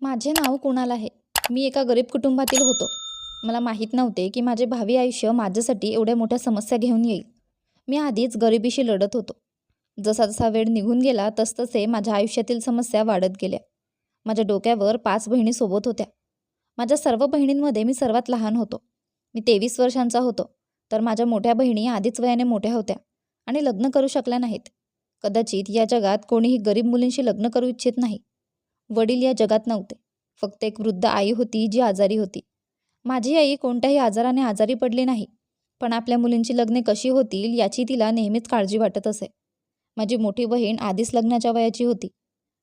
माझे नाव कुणाल आहे? मी एका गरीब कुटुंबातील होतो. मला माहीत नव्हते की माझे भावी आयुष्य माझ्यासाठी एवढ्या मोठ्या समस्या घेऊन येईल. मी आधीच गरिबीशी लढत होतो. जसा जसा वेळ निघून गेला तसतसे माझ्या आयुष्यातील समस्या वाढत गेल्या. माझ्या डोक्यावर पाच बहिणी सोबत होत्या. माझ्या सर्व बहिणींमध्ये मी सर्वात लहान होतो. मी तेवीस वर्षांचा होतो तर माझ्या मोठ्या बहिणी आधीच वयाने मोठ्या होत्या आणि लग्न करू शकल्या नाहीत. कदाचित या जगात कोणीही गरीब मुलींशी लग्न करू इच्छित नाही. वडील या जगात नव्हते. फक्त एक वृद्ध आई होती जी आजारी होती. माझी आई कोणत्याही आजाराने आजारी पडली नाही पण आपल्या मुलींची लग्ने कशी होतील याची तिला नेहमीच काळजी वाटत असे. माझी मोठी बहीण आधीच लग्नाच्या वयाची होती.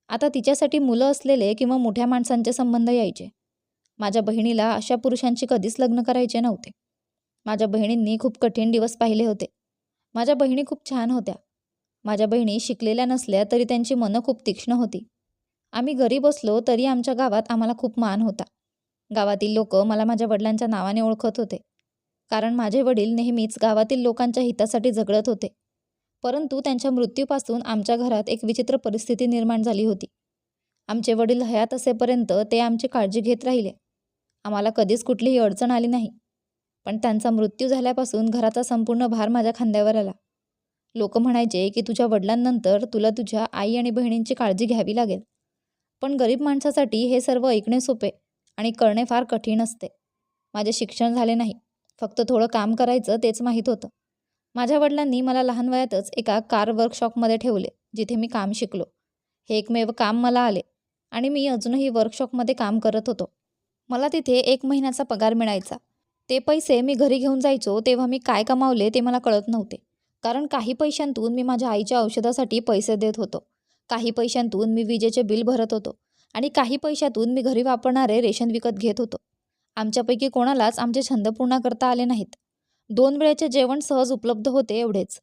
आता तिच्यासाठी मुलं असलेले किंवा मोठ्या माणसांचे संबंध यायचे. माझ्या बहिणीला अशा पुरुषांशी कधीच लग्न करायचे नव्हते. माझ्या बहिणींनी खूप कठीण दिवस पाहिले होते. माझ्या बहिणी खूप छान होत्या. माझ्या बहिणी शिकलेल्या नसल्या तरी त्यांची मनं खूप तीक्ष्ण होती. आम्ही गरीब असलो तरी आमच्या गावात आम्हाला खूप मान होता. गावातील लोक मला माझ्या वडिलांच्या नावाने ओळखत होते. कारण माझे वडील नेहमीच गावातील लोकांच्या हितासाठी झगडत होते. परंतु त्यांच्या मृत्यूपासून आमच्या घरात एक विचित्र परिस्थिती निर्माण झाली होती. आमचे वडील हयात असेपर्यंत ते आमची काळजी घेत राहिले. आम्हाला कधीच कुठलीही अडचण आली नाही. पण त्यांचा मृत्यू झाल्यापासून घराचा संपूर्ण भार माझ्या खांद्यावर आला. लोक म्हणायचे की तुझ्या वडिलांनंतर तुला तुझ्या आई आणि बहिणींची काळजी घ्यावी लागेल. पण गरीब माणसासाठी हे सर्व ऐकणे सोपे आणि करणे फार कठीण असते. माझे शिक्षण झाले नाही. फक्त थोडं काम करायचं तेच माहीत होतं. माझ्या वडिलांनी मला लहान वयातच एका कार वर्कशॉपमध्ये ठेवले जिथे मी काम शिकलो. हे एकमेव काम मला आले आणि मी अजूनही वर्कशॉपमध्ये काम करत होतो. मला तिथे एक महिन्याचा पगार मिळायचा. ते पैसे मी घरी घेऊन जायचो तेव्हा मी काय कमावले ते मला कळत नव्हते. कारण काही पैशांतून मी माझ्या आईच्या औषधासाठी पैसे देत होतो. काही पैशांतून मी विजेचे बिल भरत होतो आणि काही पैशातून मी घरी वापरणारे रेशन विकत घेत होतो. आमच्यापैकी कोणालाच आमचे छंद पूर्ण करता आले नाहीत. दोन वेळेचे जेवण सहज उपलब्ध होते एवढेच.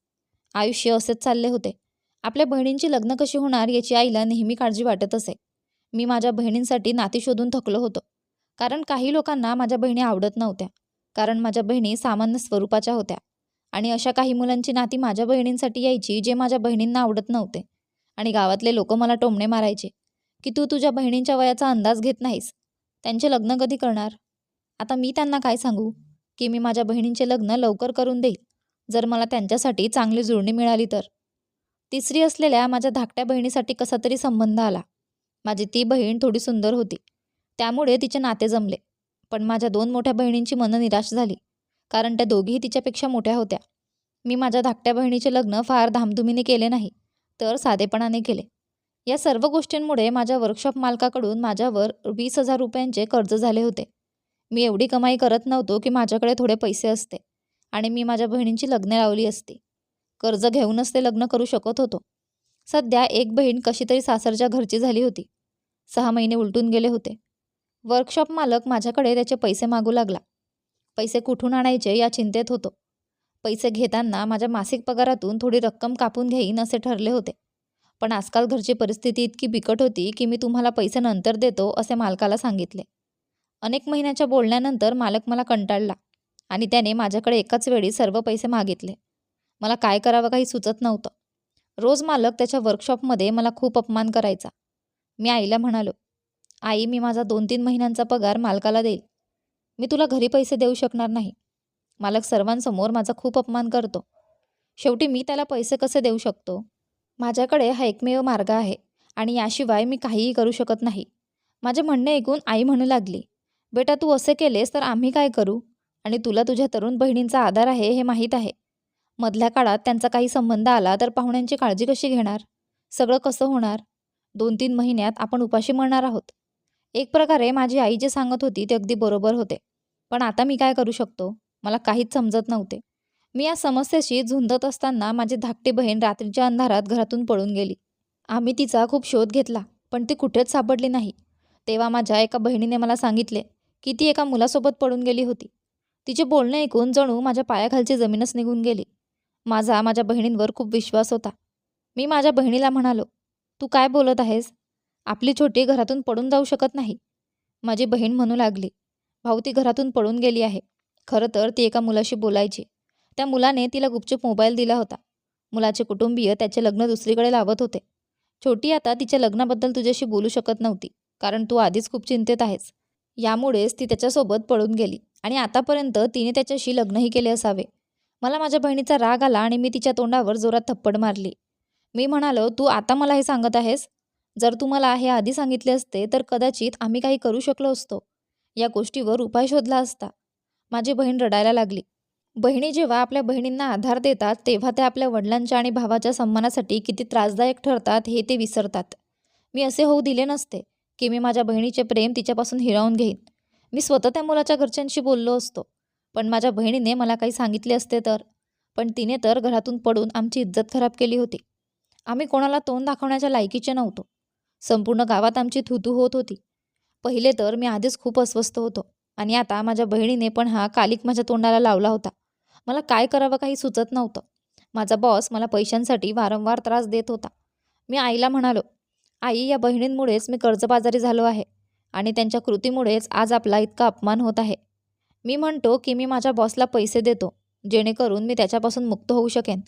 आयुष्य असेच चालले होते. आपल्या बहिणींची लग्न कशी होणार याची आईला नेहमी काळजी वाटत असे. मी माझ्या बहिणींसाठी नाती शोधून थकलो होतो. कारण काही लोकांना माझ्या बहिणी आवडत नव्हत्या. कारण माझ्या बहिणी सामान्य स्वरूपाच्या होत्या. आणि अशा काही मुलांची नाती माझ्या बहिणींसाठी यायची जे माझ्या बहिणींना आवडत नव्हते. आणि गावातले लोक मला टोमणे मारायचे की तू तुझ्या बहिणींच्या वयाचा अंदाज घेत नाहीस. त्यांचे लग्न कधी करणार? आता मी त्यांना काय सांगू? की मी माझ्या बहिणींचे लग्न लवकर करून देईल जर मला त्यांच्यासाठी चांगली जुळणी मिळाली तर. तिसरी असलेल्या माझ्या धाकट्या बहिणीसाठी कसा तरी संबंध आला. माझी ती बहीण थोडी सुंदर होती. त्यामुळे तिचे नाते जमले. पण माझ्या दोन मोठ्या बहिणींची मनं निराश झाली कारण त्या दोघीही तिच्यापेक्षा मोठ्या होत्या. मी माझ्या धाकट्या बहिणीचे लग्न फार धामधुमीने केले नाही. तर साधेपणाने केले. या सर्व गोष्टींमुळे माझ्या वर्कशॉप मालकाकडून माझ्यावर वीस हजार रुपयांचे कर्ज झाले होते. मी एवढी कमाई करत नव्हतो की माझ्याकडे थोडे पैसे असते आणि मी माझ्या बहिणींची लग्ने लावली असती. कर्ज घेऊनच ते लग्न करू शकत होतो. सध्या एक बहीण कशी तरी सासरच्या घरची झाली होती. सहा महिने उलटून गेले होते. वर्कशॉप मालक माझ्याकडे त्याचे पैसे मागू लागला. पैसे कुठून आणायचे या चिंतेत होतो. पैसे घेताना माझ्या मासिक पगारातून थोडी रक्कम कापून घेईन असे ठरले होते. पण आजकाल घरची परिस्थिती इतकी बिकट होती की मी तुम्हाला पैसे नंतर देतो असे मालकाला सांगितले. अनेक महिन्याच्या बोलण्यानंतर मालक मला कंटाळला आणि त्याने माझ्याकडे एकाच वेळी सर्व पैसे मागितले. मला काय करावं काही सुचत नव्हतं. रोज मालक त्याच्या वर्कशॉपमध्ये मला खूप अपमान करायचा. मी आईला म्हणालो आई मी माझा दोन तीन महिन्यांचा पगार मालकाला देईल. मी तुला घरी पैसे देऊ शकणार नाही. मालक सर्वांसमोर माझा खूप अपमान करतो. शेवटी मी त्याला पैसे कसे देऊ शकतो? माझ्याकडे हा एकमेव मार्ग आहे आणि याशिवाय मी काहीही करू शकत नाही. माझे म्हणणे ऐकून आई म्हणू लागली बेटा तू असे केलेस तर आम्ही काय करू? आणि तुला तुझ्या तरुण बहिणींचा आधार आहे हे माहीत आहे. मधल्या काळात त्यांचा काही संबंध आला तर पाहुण्यांची काळजी कशी घेणार? सगळं कसं होणार? दोन तीन महिन्यात आपण उपाशी मरणार आहोत. एक प्रकारे माझी आई जे सांगत होती ते अगदी बरोबर होते. पण आता मी काय करू शकतो? मला काहीच समजत नव्हते. मी या समस्येशी झुंजत असताना माझी धाकटी बहीण रात्रीच्या अंधारात घरातून पळून गेली. आम्ही तिचा खूप शोध घेतला पण ती कुठेच सापडली नाही. तेव्हा माझ्या एका बहिणीने मला सांगितले की ती एका मुलासोबत पळून गेली होती. तिचे बोलणे ऐकून जणू माझ्या पायाखालची जमीनच निघून गेली. माझा माझ्या बहिणींवर खूप विश्वास होता. मी माझ्या बहिणीला म्हणालो तू काय बोलत आहेस? आपली छोटी घरातून पडून जाऊ शकत नाही. माझी बहीण म्हणू लागली भाऊ ती घरातून पळून गेली आहे. खरं तर ती एका मुलाशी बोलायची. त्या मुलाने तिला गुपचूप मोबाईल दिला होता. मुलाचे कुटुंबीय त्याचे लग्न दुसरीकडे लावत होते. छोटी आता तिच्या लग्नाबद्दल तुझ्याशी बोलू शकत नव्हती कारण तू आधीच खूप चिंतेत आहेस. यामुळेच ती त्याच्यासोबत पळून गेली आणि आतापर्यंत तिने त्याच्याशी लग्नही केले असावे. मला माझ्या बहिणीचा राग आला आणि मी तिच्या तोंडावर जोरात थप्पड मारली. मी म्हणालो तू आता मला हे सांगत आहेस? जर तू मला हे आधी सांगितले असते तर कदाचित आम्ही काही करू शकलो असतो. या गोष्टीवर उपाय शोधला असता. माझी बहीण रडायला लागली. बहिणी जेव्हा आपल्या बहिणींना आधार देतात तेव्हा त्या आपल्या वडिलांच्या आणि भावाच्या सन्मानासाठी किती त्रासदायक ठरतात हे ते विसरतात. मी असे होऊ दिले नसते की मी माझ्या बहिणीचे प्रेम तिच्यापासून हिरावून घेईन. मी स्वतः त्या मुलाच्या घरच्यांशी बोललो असतो. पण माझ्या बहिणीने मला काही सांगितले असते तर? पण तिने तर घरातून पडून आमची इज्जत खराब केली होती. आम्ही कोणाला तोंड दाखवण्याच्या लायकीचे नव्हतो. संपूर्ण गावात आमची थुतू होत होती. पहिले तर मी आधीच खूप अस्वस्थ होतो. आणि आता माझ्या बहिणीने पण हा कालिक माझ्या तोंडाला लावला होता. मला काय करावं काही सुचत नव्हतं. माझा बॉस मला पैशांसाठी वारंवार त्रास देत होता. मी आईला म्हणालो आई या बहिणींमुळेच मी कर्जबाजारी झालो आहे आणि त्यांच्या कृतीमुळेच आज आपला इतका अपमान होत आहे. मी म्हणतो की मी माझ्या बॉसला पैसे देतो जेणेकरून मी त्याच्यापासून मुक्त होऊ शकेन.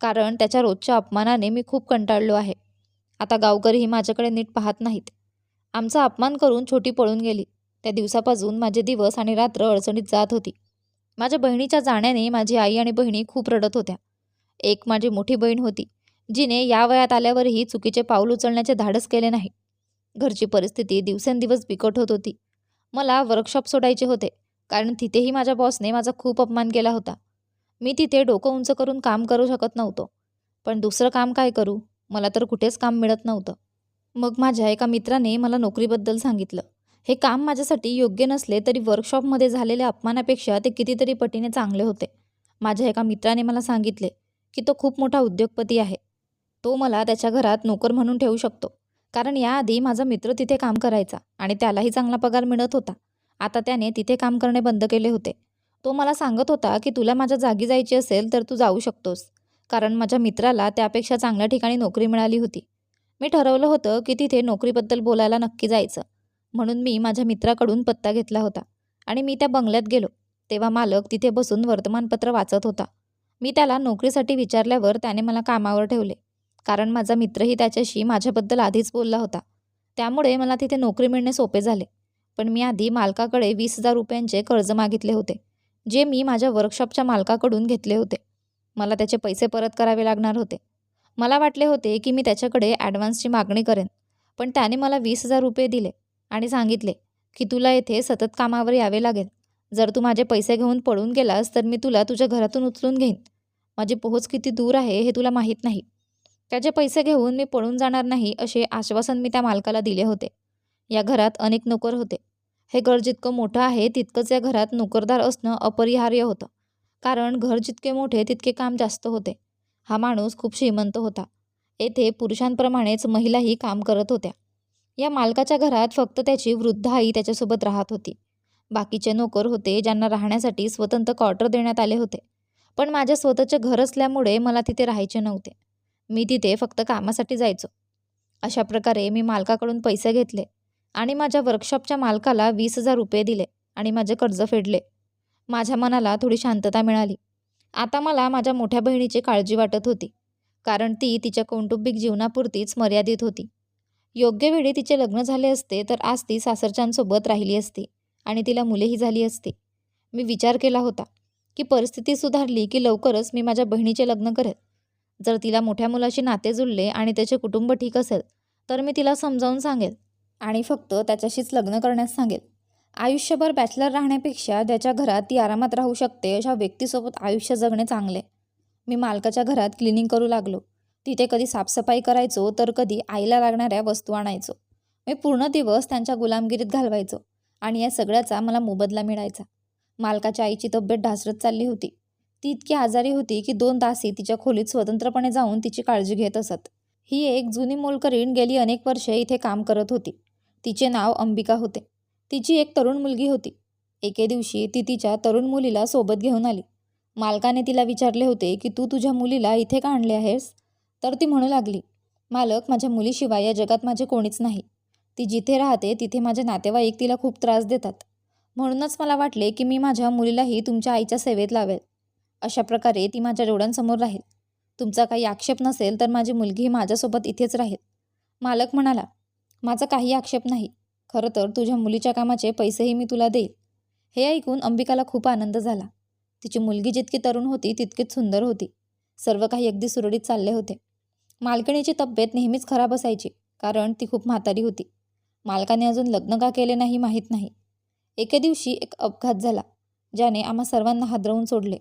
कारण त्याच्या रोजच्या अपमानाने मी खूप कंटाळलो आहे. आता गावकरीही माझ्याकडे नीट पाहत नाहीत. आमचा अपमान करून छोटी पळून गेली. त्या दिवसापासून माझे दिवस आणि रात्र अडचणीत जात होती. माझ्या बहिणीच्या जाण्याने माझी आई आणि बहिणी खूप रडत होत्या. एक माझी मोठी बहीण होती जिने या वयात आल्यावरही चुकीचे पाऊल उचलण्याचे धाडस केले नाही. घरची परिस्थिती दिवसेंदिवस बिकट होत होती. मला वर्कशॉप सोडायचे होते कारण तिथेही माझ्या बॉसने माझा खूप अपमान केला होता. मी तिथे डोकं उंच करून काम करू शकत नव्हतो. पण दुसरं काम काय करू? मला तर कुठेच काम मिळत नव्हतं. मग माझ्या एका मित्राने मला नोकरीबद्दल सांगितलं. हे काम माझ्यासाठी योग्य नसले तरी वर्कशॉपमध्ये झालेल्या अपमानापेक्षा ते कितीतरी पटीने चांगले होते. माझ्या एका मित्राने मला सांगितले की तो खूप मोठा उद्योगपती आहे. तो मला त्याच्या घरात नोकर म्हणून ठेवू शकतो. कारण याआधी माझा मित्र तिथे काम करायचा आणि त्यालाही चांगला पगार मिळत होता. आता त्याने तिथे काम करणे बंद केले होते. तो मला सांगत होता की तुला माझ्या जागी जायची असेल तर तू जाऊ शकतोस. कारण माझ्या मित्राला त्यापेक्षा चांगल्या ठिकाणी नोकरी मिळाली होती. मी ठरवलं होतं की तिथे नोकरीबद्दल बोलायला नक्की जायचं. म्हणून मी माझ्या मित्राकडून पत्ता घेतला होता आणि मी त्या बंगल्यात गेलो. तेव्हा मालक तिथे बसून वर्तमानपत्र वाचत होता. मी त्याला नोकरीसाठी विचारल्यावर त्याने मला कामावर ठेवले. कारण माझा मित्रही त्याच्याशी माझ्याबद्दल आधीच बोलला होता. त्यामुळे मला तिथे नोकरी मिळणे सोपे झाले. पण मी आधी मालकाकडे वीस हजार रुपयांचे कर्ज मागितले होते जे मी माझ्या वर्कशॉपच्या मालकाकडून घेतले होते. मला त्याचे पैसे परत करावे लागणार होते. मला वाटले होते की मी त्याच्याकडे ॲडव्हान्सची मागणी करेन पण त्याने मला वीस हजार रुपये दिले. आणि सांगितले की तुला येथे सतत कामावर यावे लागेल. जर तू माझे पैसे घेऊन पळून गेलास तर मी तुला तुझ्या घरातून उचलून घेईन. माझी पोहोच किती दूर आहे हे तुला माहीत नाही. त्याचे पैसे घेऊन मी पळून जाणार नाही असे आश्वासन मी त्या मालकाला दिले होते. या घरात अनेक नोकर होते. हे घर जितकं मोठं आहे तितकंच या घरात नोकरदार असणं अपरिहार्य होतं. कारण घर जितके मोठे तितके काम जास्त होते. हा माणूस खूप श्रीमंत होता. येथे पुरुषांप्रमाणेच महिलाही काम करत होत्या. या मालकाच्या घरात फक्त त्याची वृद्ध आई त्याच्यासोबत राहत होती. बाकीचे नोकर होते ज्यांना राहण्यासाठी स्वतंत्र क्वार्टर देण्यात आले होते. पण माझ्या स्वतःचे घर असल्यामुळे मला तिथे राहायचे नव्हते. मी तिथे फक्त कामासाठी जायचो. अशा प्रकारे मी मालकाकडून पैसे घेतले आणि माझ्या वर्कशॉपच्या मालकाला वीस हजार रुपये दिले आणि माझे कर्ज फेडले. माझ्या मनाला थोडी शांतता मिळाली. आता मला माझ्या मोठ्या बहिणीची काळजी वाटत होती कारण ती तिच्या कौटुंबिक जीवनापुरतीच मर्यादित होती. योग्य वेळी तिचे लग्न झाले असते तर आज ती सासरच्यांसोबत राहिली असती आणि तिला मुलेही झाली असती. मी विचार केला होता की परिस्थिती सुधारली की लवकरच मी माझ्या बहिणीचे लग्न करेल. जर तिला मोठ्या मुलाशी नाते जुळले आणि त्याचे कुटुंब ठीक असेल तर मी तिला समजावून सांगेल आणि फक्त त्याच्याशीच लग्न करण्यास सांगेल. आयुष्यभर बॅचलर राहण्यापेक्षा ज्याच्या घरात ती आरामात राहू शकते अशा व्यक्तीसोबत आयुष्य जगणे चांगले. मी मालकाच्या घरात क्लिनिंग करू लागलो. तिथे कधी साफसफाई करायचो तर कधी आईला लागणाऱ्या वस्तू आणायचो. मी पूर्ण दिवस त्यांच्या गुलामगिरीत घालवायचो आणि या सगळ्याचा मला मोबदला मिळायचा. मालकाच्या आईची तब्येत ढासरत चालली होती. ती इतकी आजारी होती की दोन तासी तिच्या खोलीत स्वतंत्रपणे जाऊन तिची काळजी घेत असत. ही एक जुनी मोलकरीण गेली अनेक वर्षे इथे काम करत होती. तिचे नाव अंबिका होते. तिची एक तरुण मुलगी होती. एके दिवशी ती तिच्या तरुण मुलीला सोबत घेऊन आली. मालकाने तिला विचारले होते की तू तुझ्या मुलीला इथे का आणले आहेस? तर ती म्हणू लागली मालक माझ्या मुलीशिवाय या जगात माझे कोणीच नाही. ती जिथे राहते तिथे माझे नातेवाईक तिला खूप त्रास देतात. म्हणूनच मला वाटले की मी माझ्या मुलीलाही तुमच्या आईच्या सेवेत लावेल. अशा प्रकारे ती माझ्या डोळ्यांसमोर राहील. तुमचा काही आक्षेप नसेल तर माझी मुलगी माझ्यासोबत इथेच राहील. मालक म्हणाला माझा काही आक्षेप नाही. खरं तर तुझ्या मुलीच्या कामाचे पैसेही मी तुला देईल. हे ऐकून अंबिकाला खूप आनंद झाला. तिची मुलगी जितकी तरुण होती तितकीच सुंदर होती. सर्व काही अगदी सुरळीत चालले होते. मालकिणीची तब्येत नेहमीच खराब असायची कारण ती खूप म्हातारी होती. मालकाने अजून लग्न का केले नाही माहीत नाही. एके दिवशी एक अपघात झाला ज्याने आम्हा सर्वांना हादरवून सोडले.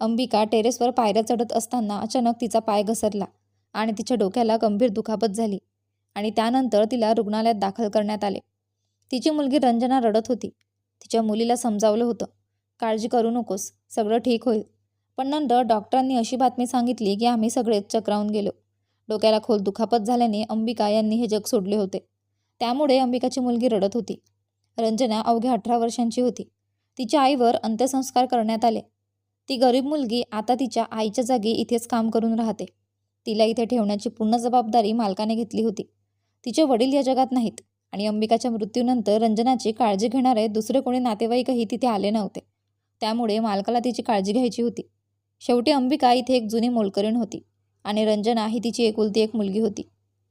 अंबिका टेरेसवर पायऱ्या चढत असताना अचानक तिचा पाय घसरला आणि तिच्या डोक्याला गंभीर दुखापत झाली आणि त्यानंतर तिला रुग्णालयात दाखल करण्यात आले. तिची मुलगी रंजना रडत होती. तिच्या मुलीला समजावलं होतं काळजी करू नकोस सगळं ठीक होईल. पण नंतर डॉक्टरांनी अशी बातमी सांगितली की आम्ही सगळेच चक्रावून गेलो. डोक्याला खोल दुखापत झाल्याने अंबिका यांनी हे जग सोडले होते. त्यामुळे अंबिकाची मुलगी रडत होती. रंजना अवघ्या अठरा वर्षांची होती. तिच्या आईवर अंत्यसंस्कार करण्यात आले. ती गरीब मुलगी आता तिच्या आईच्या जागी इथेच काम करून राहते. तिला इथे ठेवण्याची पूर्ण जबाबदारी मालकाने घेतली होती. तिचे वडील या जगात नाहीत आणि अंबिकाच्या मृत्यूनंतर रंजनाची काळजी घेणारे दुसरे कोणी नातेवाईकही तिथे आले नव्हते. त्यामुळे मालकाला तिची काळजी घ्यायची होती. शेवटी अंबिका इथे एक जुनी मोलकरीण होती. आणि रंजना ही तिची एकुलती एक मुलगी होती.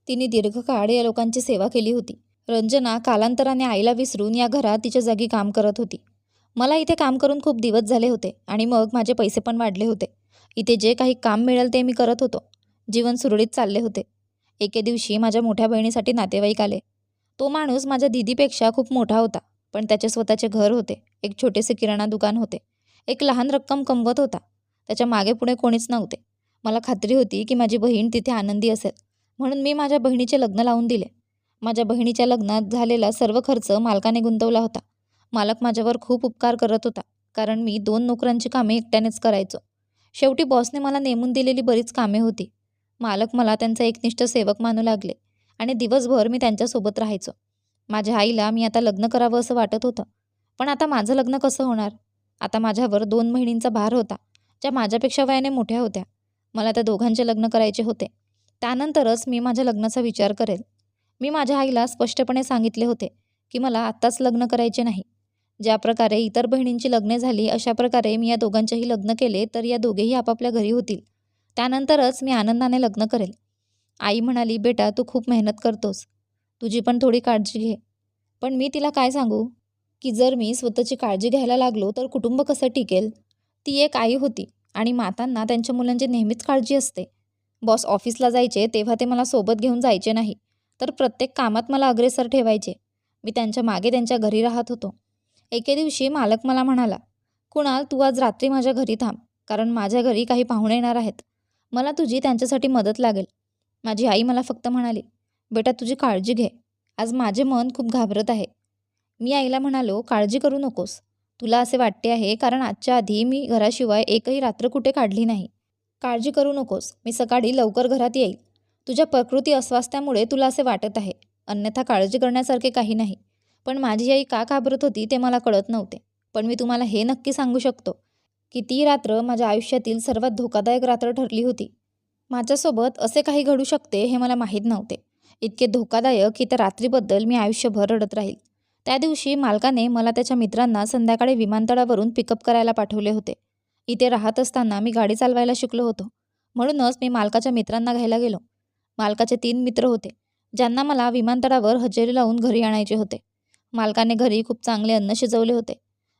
तिने दीर्घकाळ या लोकांची सेवा केली होती. रंजना कालांतराने आईला विसरून या घरात तिच्या जागी काम करत होती. मला इथे काम करून खूप दिवस झाले होते आणि मग माझे पैसे पण वाढले होते. इथे जे काही काम मिळेल ते मी करत होतो. जीवन सुरळीत चालले होते. एके दिवशी माझ्या मोठ्या बहिणीसाठी नातेवाईक आले. तो माणूस माझ्या दिदीपेक्षा खूप मोठा होता पण त्याचे स्वतःचे घर होते. एक छोटेसे किराणा दुकान होते. एक लहान रक्कम कमवत होता. त्याच्यामागे पुढे कोणीच नव्हते. मला खात्री होती की माझी बहीण तिथे आनंदी असेल. म्हणून मी माझ्या बहिणीचे लग्न लावून दिले. माझ्या बहिणीच्या लग्नात झालेला सर्व खर्च मालकाने गुंतवला होता. मालक माझ्यावर खूप उपकार करत होता कारण मी दोन नोकरांची कामे एकट्यानेच करायचो. शेवटी बॉसने मला नेमून दिलेली बरीच कामे होती. मालक मला त्यांचा एकनिष्ठ सेवक मानू लागले आणि दिवसभर मी त्यांच्यासोबत राहायचो. माझ्या आईला मी आता लग्न करावं असं वाटत होतं. पण आता माझं लग्न कसं होणार? आता माझ्यावर दोन बहिणींचा भार होता ज्या माझ्यापेक्षा वयाने मोठ्या होत्या. मला त्या दोघांचे लग्न करायचे होते. त्यानंतरच मी माझ्या लग्नाचा विचार करेल. मी माझ्या आईला स्पष्टपणे सांगितले होते की मला आत्ताच लग्न करायचे नाही. ज्या प्रकारे इतर बहिणींची लग्ने झाली अशा प्रकारे मी या दोघांचेही लग्न केले तर या दोघेही आपापल्या घरी होतील. त्यानंतरच मी आनंदाने लग्न करेल. आई म्हणाली बेटा तू खूप मेहनत करतोस. तुझी पण थोडी काळजी घे. पण मी तिला काय सांगू? की जर मी स्वतःची काळजी घ्यायला लागलो तर कुटुंब कसं टिकेल? ती एक आई होती. आणि मातांना त्यांच्या मुलांची नेहमीच काळजी असते. बॉस ऑफिसला जायचे तेव्हा ते मला सोबत घेऊन जायचे नाही. तर प्रत्येक कामात मला अग्रेसर ठेवायचे. मी त्यांच्या मागे त्यांच्या घरी राहत होतो. एके दिवशी मालक मला म्हणाला कुणाल तू आज रात्री माझ्या घरी थांब कारण माझ्या घरी काही पाहुणे येणार आहेत. मला तुझी त्यांच्यासाठी मदत लागेल. माझी आई मला फक्त म्हणाली बेटा तुझी काळजी घे. आज माझे मन खूप घाबरत आहे. मी आईला म्हणालो काळजी करू नकोस. तुला असे वाटते आहे कारण आजच्या आधी मी घराशिवाय एकही रात्र कुठे काढली नाही. काळजी करू नकोस. मी सकाळी लवकर घरात येईल. तुझ्या प्रकृती अस्वास्थ्यामुळे तुला असे वाटत आहे. अन्यथा काळजी करण्यासारखे काही नाही. पण माझी आई का घाबरत होती ते मला कळत नव्हते. पण मी तुम्हाला हे नक्की सांगू शकतो. की ती रात्र माझ्या आयुष्यातील सर्वात धोकादायक रात्र ठरली होती. माझ्यासोबत असे काही घडू शकते हे मला माहीत नव्हते. इतके धोकादायक की त्या रात्रीबद्दल मी आयुष्यभर रडत राहील. त्या दिवशी मालकाने मला त्याच्या मित्रांना संध्याकाळी विमानतळावरून पिकअप करायला पाठवले होते. इथे राहत असताना मी गाडी चालवायला शिकलो होतो. म्हणूनच मी मालकाच्या मित्रांना घ्यायला गेलो. मालकाचे तीन मित्र होते ज्यांना मला विमानतळावर हजेरी लावून घरी आणायचे होते. मालकाने घरी खूप चांगले अन्न शिजवले होते.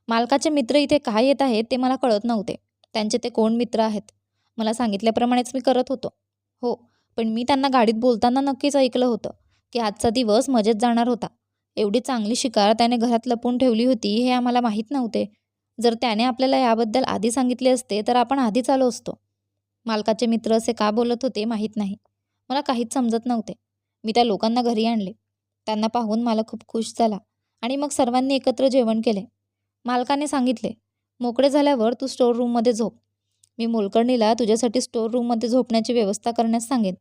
मालकाचे मित्र इथे काय येत आहेत ते मला कळत नव्हते. त्यांचे ते कोण मित्र आहेत? मला सांगितल्याप्रमाणेच मी करत होतो. हो पण मी त्यांना गाडीत बोलताना नक्कीच ऐकलं होतं की आजचा दिवस मजेत जाणार होता. एवढी चांगली शिकार त्याने घरात लपून ठेवली होती हे आम्हाला माहीत नव्हते. जर त्याने आपल्याला याबद्दल आधी सांगितले असते तर आपण आधीच आलो असतो. मालकाचे मित्र असे का बोलत होते माहीत नाही. मला काहीच समजत नव्हते. मी त्या लोकांना घरी आणले. त्यांना पाहून मला खूप खुश झाला आणि मग सर्वांनी एकत्र जेवण केले. मालकाने सांगितले मोकळे झाल्यावर तू स्टोर रूममध्ये झोप. मी मोलकर्णीला तुझ्यासाठी स्टोर रूममध्ये झोपण्याची व्यवस्था करण्यास सांगेन.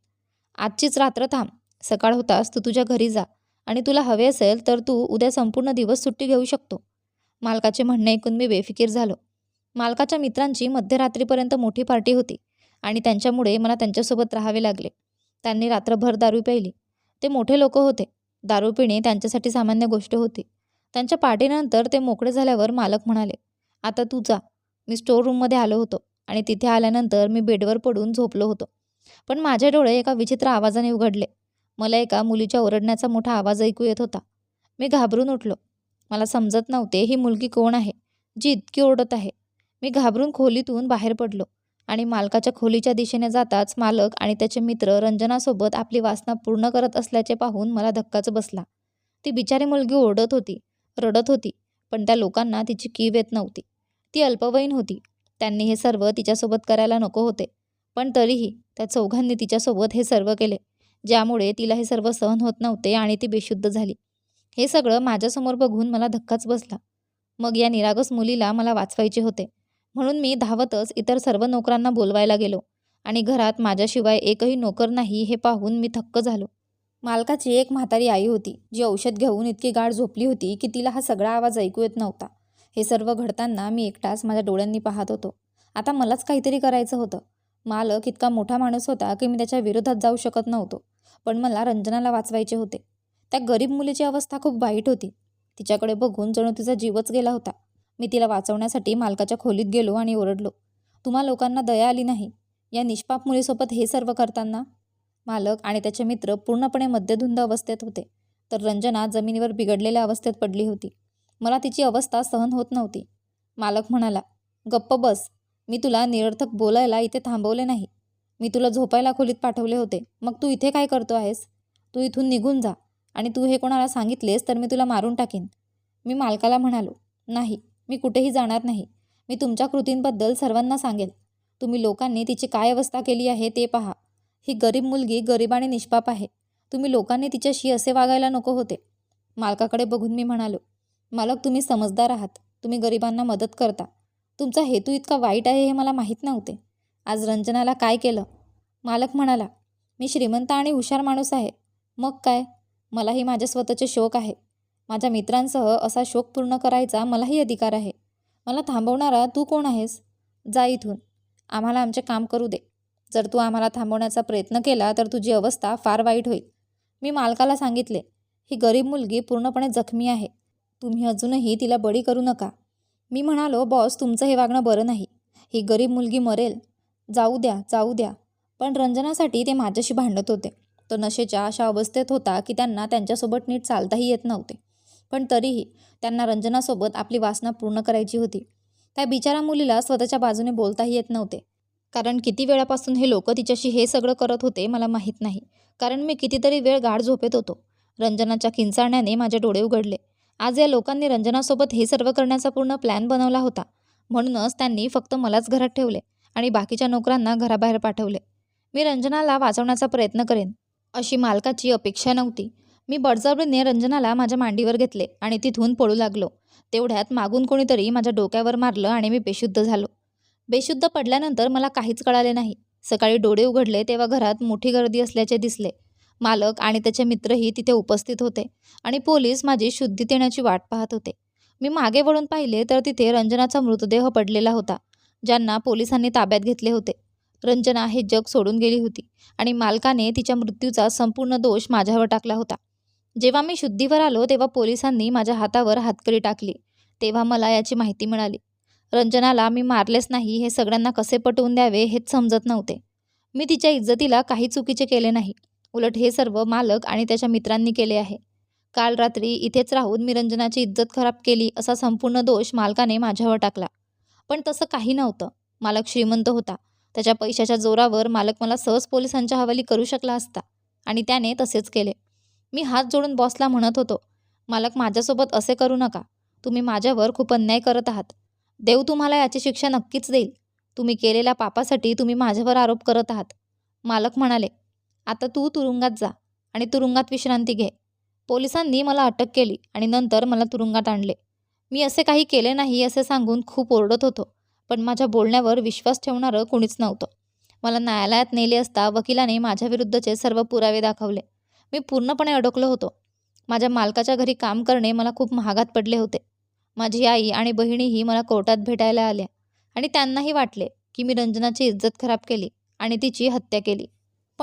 आजचीच रात्र थांब. सकाळ होतास तू तुझ्या घरी जा. आणि तुला हवे असेल तर तू उद्या संपूर्ण दिवस सुट्टी घेऊ शकतो. मालकाचे म्हणणे ऐकून मी बेफिकीर झालो. मालकाच्या मित्रांची मध्यरात्रीपर्यंत मोठी पार्टी होती आणि त्यांच्यामुळे मला त्यांच्यासोबत राहावे लागले. त्यांनी रात्रभर दारू प्यायली. ते मोठे लोक होते. दारू पिणे त्यांच्यासाठी सामान्य गोष्ट होती. त्यांच्या पार्टीनंतर ते मोकळे झाल्यावर मालक म्हणाले आता तू जा. मी स्टोर रूममध्ये आलो होतो आणि तिथे आल्यानंतर मी बेडवर पडून झोपलो होतो. पण माझे डोळे एका विचित्र आवाजाने उघडले. मला एका मुलीच्या ओरडण्याचा मोठा आवाज ऐकू येत होता. मी घाबरून उठलो. मला समजत नव्हते ही मुलगी कोण आहे जी इतकी ओरडत आहे. मी घाबरून खोलीतून बाहेर पडलो आणि मालकाच्या खोलीच्या दिशेने जाताच मालक आणि त्याचे मित्र रंजनासोबत आपली वासना पूर्ण करत असल्याचे पाहून मला धक्काच बसला. ती बिचारी मुलगी ओरडत होती रडत होती पण त्या लोकांना तिची कीव येत नव्हती. ती अल्पवयीन होती. त्यांनी हे सर्व तिच्यासोबत करायला नको होते. पण तरीही त्या चौघांनी तिच्यासोबत हे सर्व केले. ज्यामुळे तिला हे सर्व सहन होत नव्हते आणि ती बेशुद्ध झाली. हे सगळं माझ्यासमोर बघून मला धक्काच बसला. मग या निरागस मुलीला मला वाचवायचे होते. म्हणून मी धावतच इतर सर्व नोकरांना बोलवायला गेलो आणि घरात माझ्याशिवाय एकही नोकर नाही हे पाहून मी थक्क झालो. मालकाची एक म्हातारी आई होती जी औषध घेऊन इतकी गाढ झोपली होती की तिला हा सगळा आवाज ऐकू येत नव्हता. हे सर्व घडताना मी एकटाच माझ्या डोळ्यांनी पाहत होतो. आता मलाच काहीतरी करायचं होतं. मालक इतका मोठा माणूस होता की मी त्याच्या विरोधात जाऊ शकत नव्हतो. पण मला रंजनाला वाचवायचे होते. त्या गरीब मुलीची अवस्था खूप वाईट होती. तिच्याकडे बघून जणू तिचा जीवच गेला होता. मी तिला वाचवण्यासाठी मालकाच्या खोलीत गेलो आणि ओरडलो तुम्हा लोकांना दया आली नाही. या निष्पाप मुलीसोबत हे सर्व करताना? मालक आणि त्याचे मित्र पूर्णपणे मध्यधुंद अवस्थेत होते. तर रंजना जमिनीवर बिघडलेल्या अवस्थेत पडली होती. मला तिची अवस्था सहन होत नव्हती. मालक म्हणाला गप्प बस. मी तुला निरर्थक बोलायला इथे थांबवले नाही. मी तुला झोपायला खोलीत पाठवले होते. मग तू इथे काय करतो आहेस? तू इथून निघून जा. आणि तू हे कोणाला सांगितलेस तर मी तुला मारून टाकीन. मी मालकाला म्हणालो नाही मी कुठेही जाणार नाही. मी तुमच्या कृतींबद्दल सर्वांना सांगेल तुम्ही लोकांनी तिची काय अवस्था केली आहे ते पहा. ही गरीब मुलगी गरीब आणि निष्पाप आहे. तुम्ही लोकांनी तिच्याशी असे वागायला नको होते. मालकाकडे बघून मी म्हणालो मालक तुम्ही समजदार आहात. तुम्ही गरिबांना मदत करता. तुमचा हेतू इतका वाईट आहे हे मला माहीत नव्हते. आज रंजनाला काय केलं? मालक म्हणाला मी श्रीमंत आणि हुशार माणूस आहे. मग काय? मलाही माझे स्वतःचे शोक आहे. माझ्या मित्रांसह असा शोक पूर्ण करायचा मलाही अधिकार आहे. मला थांबवणारा तू कोण आहेस? जा इथून. आम्हाला आमचे काम करू दे. जर तू आम्हाला थांबवण्याचा प्रयत्न केला तर तुझी अवस्था फार वाईट होईल. मी मालकाला सांगितले ही गरीब मुलगी पूर्णपणे जखमी आहे. तुम्ही अजूनही तिला बळी करू नका. मी म्हणालो बॉस तुमचं हे वागणं बरं नाही. ही गरीब मुलगी मरेल. जाऊ द्या जाऊ द्या. पण रंजनासाठी ते माझ्याशी भांडत होते. तो नशेच्या अशा अवस्थेत होता की त्यांना त्यांच्यासोबत नीट चालताही येत नव्हते. पण तरीही त्यांना रंजनासोबत आपली वासना पूर्ण करायची होती. त्या बिचारा मुलीला स्वतःच्या बाजूने बोलताही येत नव्हते. कारण किती वेळापासून हे लोक तिच्याशी हे सगळं करत होते मला माहीत नाही. कारण मी कितीतरी वेळ गाढ झोपेत होतो. रंजनाच्या किंचाळण्याने माझे डोळे उघडले. आज या लोकांनी रंजनासोबत हे सर्व करण्याचा पूर्ण प्लॅन बनवला होता. म्हणूनच त्यांनी फक्त मलाच घरात ठेवले आणि बाकीच्या नोकरांना घराबाहेर पाठवले. मी रंजनाला वाचवण्याचा प्रयत्न करेन अशी मालकाची अपेक्षा नव्हती. मी बळजबरीने रंजनाला माझ्या मांडीवर घेतले आणि तिथून पळू लागलो. तेवढ्यात मागून कोणीतरी माझ्या डोक्यावर मारलं आणि मी बेशुद्ध झालो. बेशुद्ध पडल्यानंतर मला काहीच कळाले नाही. सकाळी डोळे उघडले तेव्हा घरात मोठी गर्दी असल्याचे दिसले. मालक आणि त्याचे मित्रही तिथे उपस्थित होते आणि पोलीस माझी शुद्धीत येण्याची वाट पाहत होते. मी मागे वळून पाहिले तर तिथे रंजनाचा मृतदेह पडलेला होता ज्यांना पोलिसांनी ताब्यात घेतले होते. रंजना हे जग सोडून गेली होती आणि मालकाने तिच्या मृत्यूचा संपूर्ण दोष माझ्यावर टाकला होता. जेव्हा मी शुद्धीवर आलो तेव्हा पोलिसांनी माझ्या हातावर हातकडी टाकली. तेव्हा मला याची माहिती मिळाली. रंजनाला मी मारलेच नाही हे सगळ्यांना कसे पटवून द्यावे हेच समजत नव्हते. मी तिच्या इज्जतीला काही चुकीचे केले नाही. उलट हे सर्व मालक आणि त्याच्या मित्रांनी केले आहे. काल रात्री इथेच राहून मी रंजनाची इज्जत खराब केली असा संपूर्ण दोष मालकाने माझ्यावर टाकला. पण तसं काही नव्हतं. मालक श्रीमंत होता. त्याच्या पैशाच्या जोरावर मालक मला सहज पोलिसांच्या हवाली करू शकला असता आणि त्याने तसेच केले. मी हात जोडून बॉसला म्हणत होतो मालक माझ्यासोबत असे करू नका. तुम्ही माझ्यावर खूप अन्याय करत आहात. देव तुम्हाला याची शिक्षा नक्कीच देईल. तुम्ही केलेल्या पापासाठी तुम्ही माझ्यावर आरोप करत आहात. मालक म्हणाले आता तू तुरुंगात जा आणि तुरुंगात विश्रांती घे. पोलिसांनी मला अटक केली आणि नंतर मला तुरुंगात आणले. मी असे काही केले नाही असे सांगून खूप ओरडत होतो पण माझ्या बोलण्यावर विश्वास ठेवणारं कोणीच नव्हतं. मला न्यायालयात नेले असता वकिलाने माझ्याविरुद्धचे सर्व पुरावे दाखवले. मी पूर्णपणे अडकलो होतो. माझ्या मालकाच्या घरी काम करणे मला खूप महागात पडले होते. माझी आई आणि बहिणीही मला कोर्टात भेटायला आल्या आणि त्यांनाही वाटले की मी रंजनाची इज्जत खराब केली आणि तिची हत्या केली.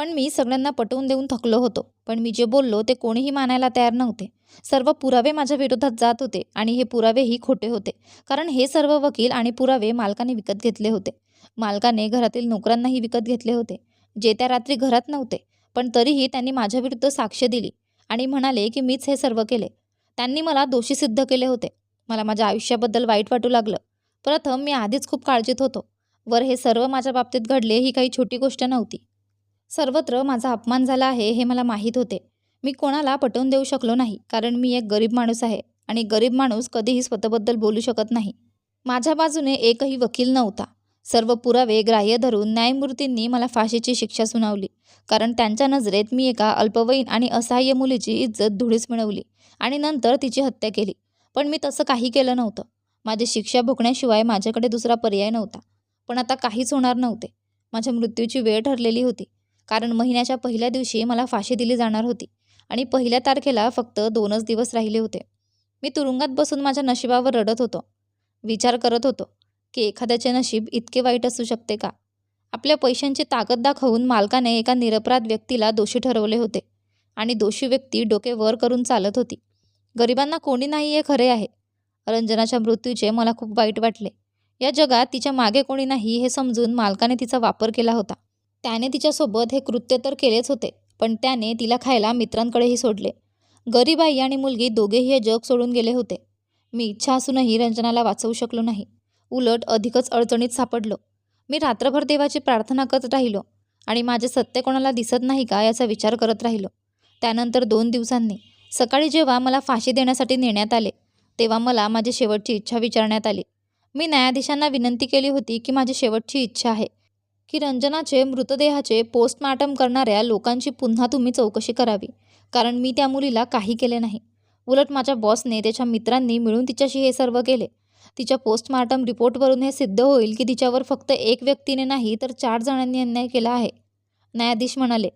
पण मी सगळ्यांना पटवून देऊन थकलो होतो. पण मी जे बोललो ते कोणीही मानायला तयार नव्हते. सर्व पुरावे माझ्या विरोधात जात होते आणि हे पुरावेही खोटे होते. कारण हे सर्व वकील आणि पुरावे मालकाने विकत घेतले होते. मालकाने घरातील नोकरांनाही विकत घेतले होते. जे त्या रात्री घरात नव्हते पण तरीही त्यांनी माझ्याविरुद्ध साक्ष दिली आणि म्हणाले की मीच हे सर्व केले. त्यांनी मला दोषी सिद्ध केले होते. मला माझ्या आयुष्याबद्दल वाईट वाटू लागलं. प्रथम मी आधीच खूप काळजीत होतो. वर हे सर्व माझ्या बाबतीत घडले ही काही छोटी गोष्ट नव्हती. सर्वत्र माझा अपमान झाला आहे हे मला माहीत होते. मी कोणाला पटवून देऊ शकलो नाही कारण मी एक गरीब माणूस आहे आणि गरीब माणूस कधीही स्वतःबद्दल बोलू शकत नाही. माझ्या बाजूने एकही वकील नव्हता. सर्व पुरावे ग्राह्य धरून न्यायमूर्तींनी मला फाशीची शिक्षा सुनावली. कारण त्यांच्या नजरेत मी एका अल्पवयीन आणि असहाय्य मुलीची इज्जत धुळीस मिळवली आणि नंतर तिची हत्या केली. पण मी तसं काही केलं नव्हतं. माझी शिक्षा भोगण्याशिवाय माझ्याकडे दुसरा पर्याय नव्हता. पण आता काहीच होणार नव्हते. माझ्या मृत्यूची वेळ ठरलेली होती. कारण महिन्याच्या पहिल्या दिवशी मला फाशी दिली जाणार होती आणि पहिल्या तारखेला फक्त दोनच दिवस राहिले होते. मी तुरुंगात बसून माझ्या नशिबावर रडत होतो. विचार करत होतो की एखाद्याचे नशीब इतके वाईट असू शकते का? आपल्या पैशांची ताकद दाखवून मालकाने एका निरपराध व्यक्तीला दोषी ठरवले होते आणि दोषी व्यक्ती डोके वर करून चालत होती. गरिबांना कोणी नाही हे खरे आहे. रंजनाच्या मृत्यूचे मला खूप वाईट वाटले. या जगात तिच्यामागे कोणी नाही हे समजून मालकाने तिचा वापर केला होता. त्याने तिच्यासोबत हे कृत्य तर केलेच होते पण त्याने तिला खायला मित्रांकडेही सोडले. गरीब आई आणि मुलगी दोघेही हे जग सोडून गेले होते. मी इच्छा असूनही रंजनाला वाचवू शकलो नाही. उलट अधिकच अडचणीत सापडलो. मी रात्रभर देवाची प्रार्थना करत राहिलो आणि माझे सत्य कोणाला दिसत नाही का याचा विचार करत राहिलो. त्यानंतर दोन दिवसांनी सकाळी जेव्हा मला फाशी देण्यासाठी नेण्यात आले तेव्हा मला माझी शेवटची इच्छा विचारण्यात आली. मी न्यायाधीशांना विनंती केली होती की माझी शेवटची इच्छा आहे की रंजनाचे मृतदेहाचे पोस्टमार्टम करणाऱ्या लोकांची पुन्हा तुम्ही चौकशी करावी. कारण मी त्या मुलीला काही केले नाही. उलट माझ्या बॉसने त्याच्या मित्रांनी मिळून तिच्याशी हे सर्व केले. तिच्या पोस्टमार्टम रिपोर्टवरून हे सिद्ध होईल की तिच्यावर फक्त एक व्यक्तीने नाही तर चार जणांनी अन्याय केला आहे. न्यायाधीश म्हणाले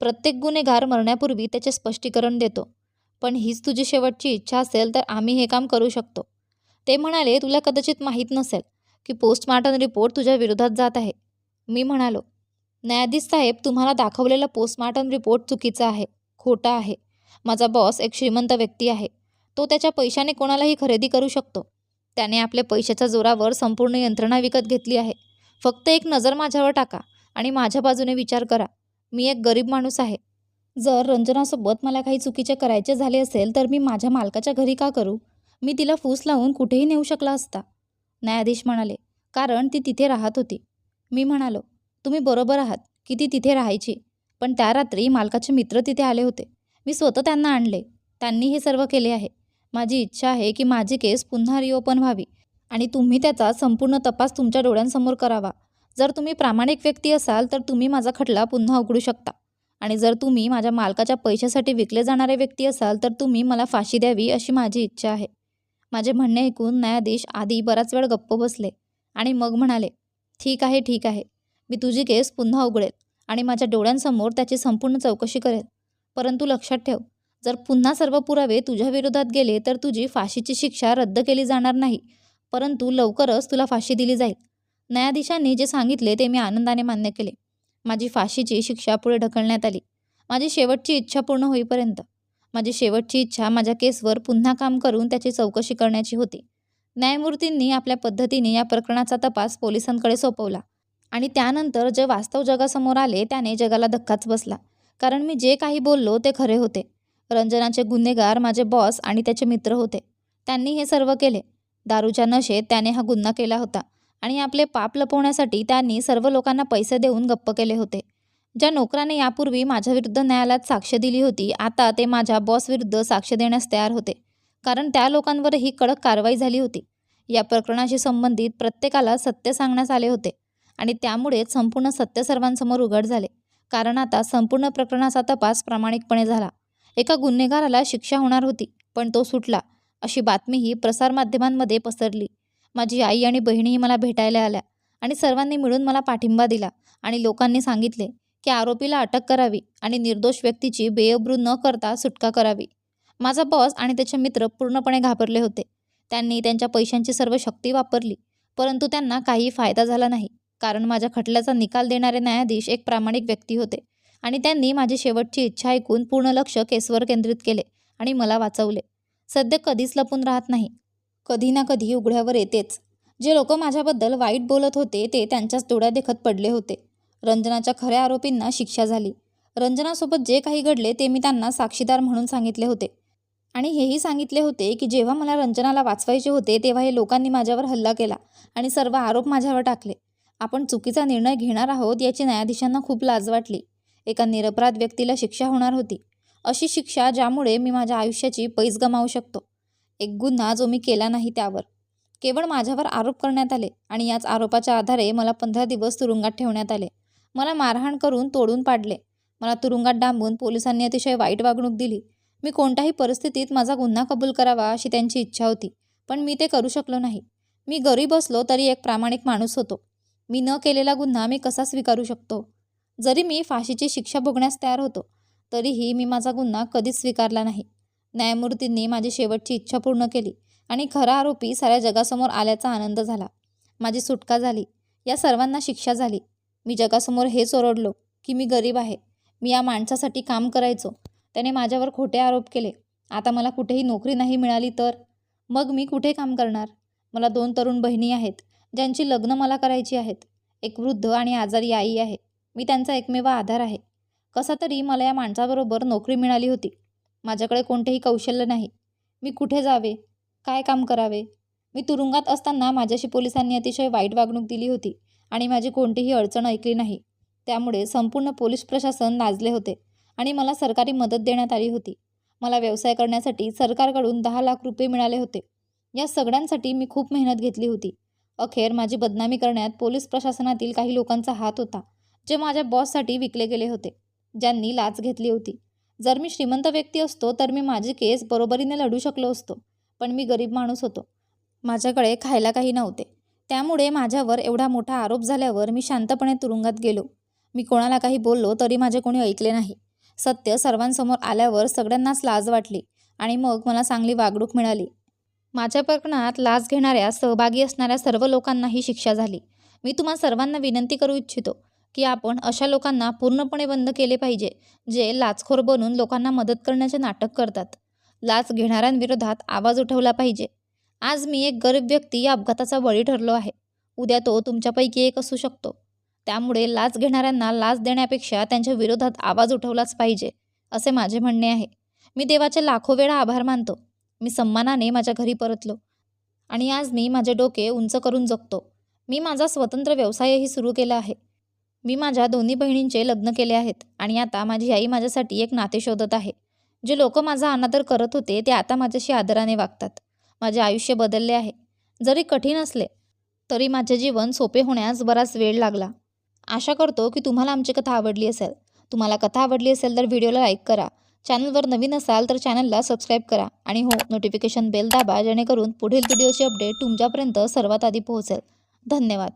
प्रत्येक गुन्हेगार मरण्यापूर्वी त्याचे स्पष्टीकरण देतो. पण हीच तुझी शेवटची इच्छा असेल तर आम्ही हे काम करू शकतो. ते म्हणाले तुला कदाचित माहीत नसेल की पोस्टमार्टम रिपोर्ट तुझ्या विरोधात जात आहे. मी म्हणालो न्यायाधीश साहेब तुम्हाला दाखवलेला पोस्टमार्टम रिपोर्ट चुकीचा आहे खोटा आहे. माझा बॉस एक श्रीमंत व्यक्ती आहे. तो त्याच्या पैशाने कोणालाही खरेदी करू शकतो. त्याने आपल्या पैशाच्या जोरावर संपूर्ण यंत्रणा विकत घेतली आहे. फक्त एक नजर माझ्यावर टाका आणि माझ्या बाजूने विचार करा. मी एक गरीब माणूस आहे. जर रंजनासोबत मला काही चुकीचे करायचे झाले असेल तर मी माझ्या मालकाच्या घरी का करू? मी तिला फूस लावून कुठेही नेऊ शकला असता. न्यायाधीश म्हणाले कारण ती तिथे राहत होती. मी म्हणालो तुम्ही बरोबर आहात की ती तिथे राहायची. पण त्या रात्री मालकाचे मित्र तिथे आले होते. मी स्वतः त्यांना आणले. त्यांनी हे सर्व केले आहे. माझी इच्छा आहे की माझी केस पुन्हा रिओपन व्हावी आणि तुम्ही त्याचा संपूर्ण तपास तुमच्या डोळ्यांसमोर करावा. जर तुम्ही प्रामाणिक व्यक्ती असाल तर तुम्ही माझा खटला पुन्हा उघडू शकता. आणि जर तुम्ही माझ्या मालकाच्या पैशासाठी विकले जाणारे व्यक्ती असाल तर तुम्ही मला फाशी द्यावी अशी माझी इच्छा आहे. माझे म्हणणे ऐकून न्यायाधीश आधी बराच वेळ गप्प बसले आणि मग म्हणाले ठीक आहे ठीक आहे. मी तुझी केस पुन्हा उघडेल आणि माझ्या डोळ्यांसमोर त्याची संपूर्ण चौकशी करेल. परंतु लक्षात ठेव जर पुन्हा सर्व पुरावे तुझ्या विरोधात गेले तर तुझी फाशीची शिक्षा रद्द केली जाणार नाही. परंतु लवकरच तुला फाशी दिली जाईल. न्यायाधीशांनी जे सांगितले ते मी आनंदाने मान्य केले. माझी फाशीची शिक्षा पुढे ढकलण्यात आली. माझी शेवटची इच्छा पूर्ण होईपर्यंत. माझी शेवटची इच्छा माझ्या केसवर पुन्हा काम करून त्याची चौकशी करण्याची होती. न्यायमूर्तींनी आपल्या पद्धतीने या प्रकरणाचा तपास पोलिसांकडे सोपवला आणि त्यानंतर जे वास्तव जगासमोर आले त्याने जगाला धक्काच बसला. कारण मी जे काही बोललो ते खरे होते. रंजनाचे गुन्हेगार माझे बॉस आणि त्याचे मित्र होते. त्यांनी हे सर्व केले. दारूच्या नशेत त्याने हा गुन्हा केला होता आणि आपले पाप लपवण्यासाठी त्यांनी सर्व लोकांना पैसे देऊन गप्प केले होते. ज्या नोकराने यापूर्वी माझ्याविरुद्ध न्यायालयात साक्ष दिली होती आता ते माझ्या बॉसविरुद्ध साक्ष देण्यास तयार होते. कारण त्या लोकांवरही कडक कारवाई झाली होती. या प्रकरणाशी संबंधित प्रत्येकाला सत्य सांगण्यात आले होते आणि त्यामुळेच संपूर्ण सत्य सर्वांसमोर उघड झाले. कारण आता संपूर्ण प्रकरणाचा तपास प्रामाणिकपणे झाला. एका गुन्हेगाराला शिक्षा होणार होती पण तो सुटला अशी बातमीही प्रसारमाध्यमांमध्ये पसरली. माझी आई आणि बहिणीही मला भेटायला आल्या आणि सर्वांनी मिळून मला पाठिंबा दिला आणि लोकांनी सांगितले की आरोपीला अटक करावी आणि निर्दोष व्यक्तीची बेअब्रू न करता सुटका करावी. माझा बॉस आणि त्याचे मित्र पूर्णपणे घाबरले होते. त्यांनी त्यांच्या पैशांची सर्व शक्ती वापरली परंतु त्यांना काही फायदा झाला नाही. कारण माझ्या खटल्याचा निकाल देणारे न्यायाधीश एक प्रामाणिक व्यक्ती होते आणि त्यांनी माझी शेवटची इच्छा ऐकून पूर्ण लक्ष केसवर केंद्रित केले आणि मला वाचवले. सध्या कधीच लपून राहत नाही. कधी ना कधी उघड्यावर येतेच. जे लोक माझ्याबद्दल वाईट बोलत होते ते त्यांच्याच डोळ्या देखत पडले होते. रंजनाच्या खऱ्या आरोपींना शिक्षा झाली. रंजनासोबत जे काही घडले ते मी त्यांना साक्षीदार म्हणून सांगितले होते. आणि हेही सांगितले होते की जेव्हा मला रंजनाला वाचवायचे होते तेव्हा हे लोकांनी माझ्यावर हल्ला केला आणि सर्व आरोप माझ्यावर टाकले. आपण चुकीचा निर्णय घेणार आहोत याची न्यायाधीशांना खूप लाज वाटली. एका निरपराध व्यक्तीला शिक्षा होणार होती. अशी शिक्षा ज्यामुळे मी माझ्या आयुष्याची पैज गमावू शकतो. एक गुन्हा जो मी केला नाही त्यावर. केवळ माझ्यावर आरोप करण्यात आले आणि याच आरोपाच्या आधारे मला पंधरा दिवस तुरुंगात ठेवण्यात आले. मला मारहाण करून तोडून पाडले. मला तुरुंगात डांबून पोलिसांनी अतिशय वाईट वागणूक दिली. मी कोणत्याही परिस्थितीत माझा गुन्हा कबूल करावा अशी त्यांची इच्छा होती पण मी ते करू शकलो नाही. मी गरीब असलो तरी एक प्रामाणिक माणूस होतो. मी न केलेला गुन्हा मी कसा स्वीकारू शकतो? जरी मी फाशीची शिक्षा भोगण्यास तयार होतो तरीही मी माझा गुन्हा कधीच स्वीकारला नाही. न्यायमूर्तींनी माझी शेवटची इच्छा पूर्ण केली आणि खरा आरोपी साऱ्या जगासमोर आल्याचा आनंद झाला. माझी सुटका झाली. या सर्वांना शिक्षा झाली. मी जगासमोर हेच ओरडलो की मी गरीब आहे. मी या माणसासाठी काम करायचो. त्याने माझ्यावर खोटे आरोप केले. आता मला कुठेही नोकरी नाही मिळाली तर? मग मी कुठे काम करणार? मला दोन तरुण बहिणी आहेत ज्यांची लग्न मला करायची आहेत. एक वृद्ध आणि आजारी आई आहे. मी त्यांचा एकमेव आधार आहे. कसा तरी मला या माणसाबरोबर नोकरी मिळाली होती. माझ्याकडे कोणतेही कौशल्य नाही. मी कुठे जावे? काय काम करावे? मी तुरुंगात असताना माझ्याशी पोलिसांनी अतिशय वाईट वागणूक दिली होती आणि माझी कोणतीही अडचण ऐकली नाही. त्यामुळे संपूर्ण पोलीस प्रशासन नाजले होते. आणि मला सरकारी मदत देण्यात आली होती. मला व्यवसाय करण्यासाठी सरकारकडून दहा लाख रुपये मिळाले होते. या सगळ्यांसाठी मी खूप मेहनत घेतली होती. अखेर माझी बदनामी करण्यात पोलीस प्रशासनातील काही लोकांचा हात होता जे माझ्या बॉससाठी विकले गेले होते ज्यांनी लाच घेतली होती. जर मी श्रीमंत व्यक्ती असतो तर मी माझी केस बरोबरीने लढू शकलो असतो पण मी गरीब माणूस होतो. माझ्याकडे खायला काही नव्हते. त्यामुळे माझ्यावर एवढा मोठा आरोप झाल्यावर मी शांतपणे तुरुंगात गेलो. मी कोणाला काही बोललो तरी माझे कोणी ऐकले नाही. सत्य सर्वांसमोर आल्यावर सगळ्यांनाच लाज वाटली आणि मग मला चांगली वागणूक मिळाली. माझ्या प्रकरणात लाच घेणाऱ्या सहभागी असणाऱ्या सर्व लोकांनाही शिक्षा झाली. मी तुम्हा सर्वांना विनंती करू इच्छितो की आपण अशा लोकांना पूर्णपणे बंद केले पाहिजे जे लाचखोर बनून लोकांना मदत करण्याचे नाटक करतात. लाच घेणाऱ्यांविरोधात आवाज उठवला पाहिजे. आज मी एक गरीब व्यक्ती या अपघाताचा बळी ठरलो आहे. उद्या तो तुमच्यापैकी एक असू शकतो. त्यामुळे लाच घेणाऱ्यांना लाच देण्यापेक्षा त्यांच्या विरोधात आवाज उठवलाच पाहिजे असे माझे म्हणणे आहे. मी देवाचे लाखो वेळा आभार मानतो. मी सन्मानाने माझ्या घरी परतलो आणि आज मी माझे डोके उंच करून जगतो. मी माझा स्वतंत्र व्यवसायही सुरू केला आहे. मी माझ्या दोन्ही बहिणींचे लग्न केले आहेत आणि आता माझी आई माझ्यासाठी एक नाते शोधत आहे. जे लोक माझा अनादर करत होते ते आता माझ्याशी आदराने वागतात. माझे आयुष्य बदलले आहे. जरी कठीण असले तरी माझे जीवन सोपे होण्यास बराच वेळ लागला. आशा करतो की तुम्हाला आमची कथा आवडली असेल. तुम्हाला कथा आवडली असेल तर व्हिडिओला लाईक करा. चॅनलवर नवीन असाल तर चॅनलला सबस्क्राईब करा आणि हो नोटिफिकेशन बेल दाबा जेणेकरून पुढील व्हिडिओचे अपडेट तुमच्यापर्यंत सर्वात आधी पोहोचेल. धन्यवाद.